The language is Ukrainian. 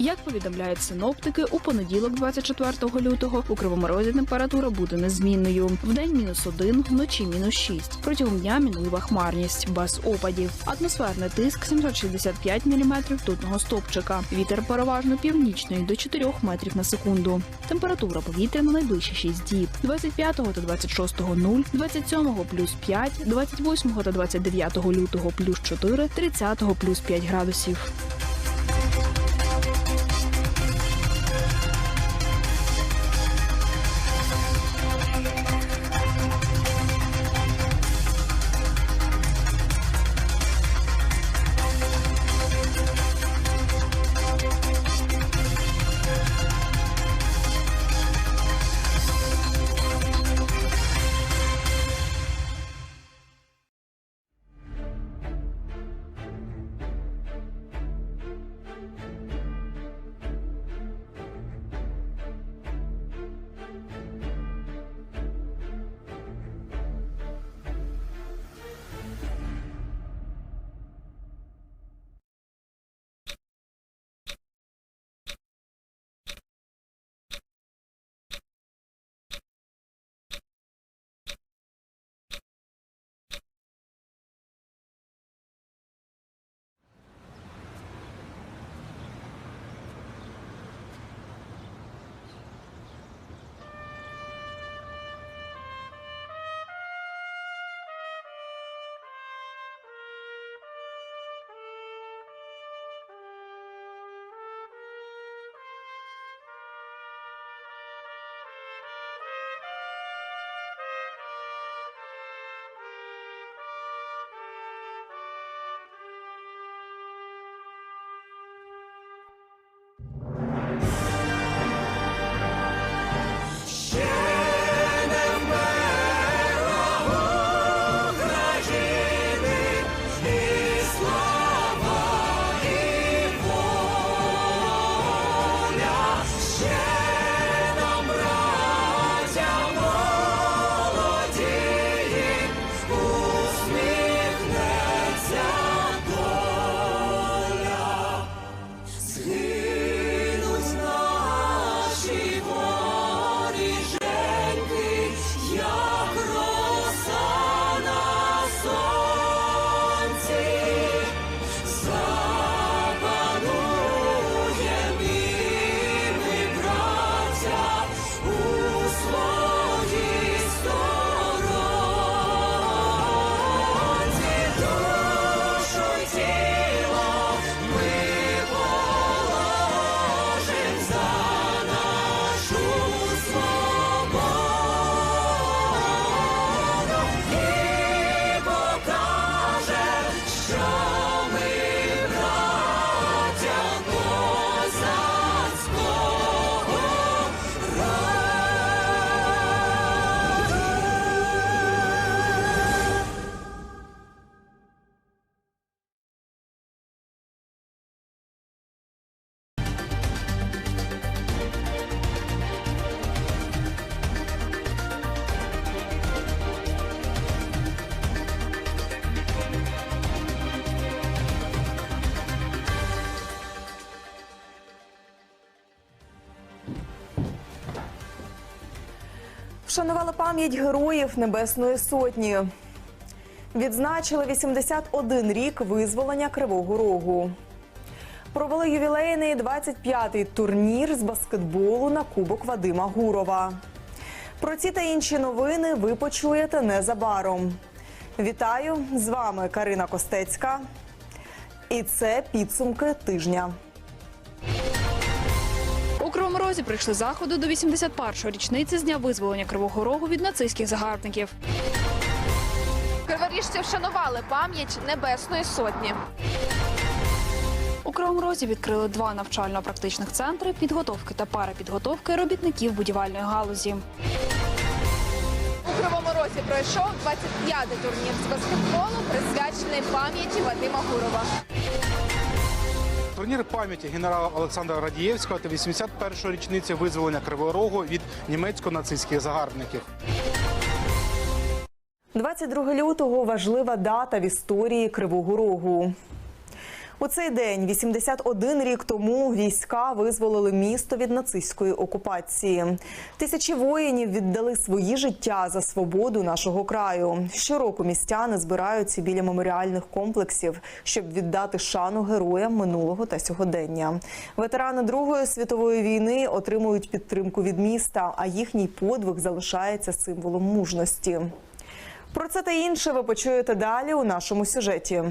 Як повідомляють синоптики, у понеділок, 24 лютого, у Кривому Розі температура буде незмінною. Вдень мінус 1, вночі мінус 6. Протягом дня мінлива хмарність, без опадів. Атмосферний тиск 765 мм ртутного стопчика. Вітер переважно північний до 4 метрів на секунду. Температура повітря на найближчі 6 діб. 25 та 26 – 0, 27 – плюс 5, 28 та 29 лютого – плюс 4, 30 – плюс 5 градусів. Вшанували пам'ять героїв Небесної Сотні. Відзначили 81 рік визволення Кривого Рогу. Провели ювілейний 25-й турнір з баскетболу на Кубок Вадима Гурова. Про ці та інші новини ви почуєте незабаром. Вітаю! З вами Карина Костецька. І це підсумки тижня. У Кривому Розі прийшли заходи до 81-ї річниці з дня визволення Кривого Рогу від нацистських загарбників. Криворіжці вшанували пам'ять Небесної Сотні. У Кривому Розі відкрили два навчально-практичних центри підготовки та парапідготовки робітників будівельної галузі. У Кривому Розі пройшов 25-й турнір з баскетболу, присвячений пам'яті Вадима Гурова. Турнір пам'яті генерала Олександра Радієвського та 81-ї річниці визволення Кривого Рогу від німецько-нацистських загарбників. 22 лютого важлива дата в історії Кривого Рогу. У цей день, 81 рік тому, війська визволили місто від нацистської окупації. Тисячі воїнів віддали свої життя за свободу нашого краю. Щороку містяни збираються біля меморіальних комплексів, щоб віддати шану героям минулого та сьогодення. Ветерани Другої світової війни отримують підтримку від міста, а їхній подвиг залишається символом мужності. Про це та інше ви почуєте далі у нашому сюжеті.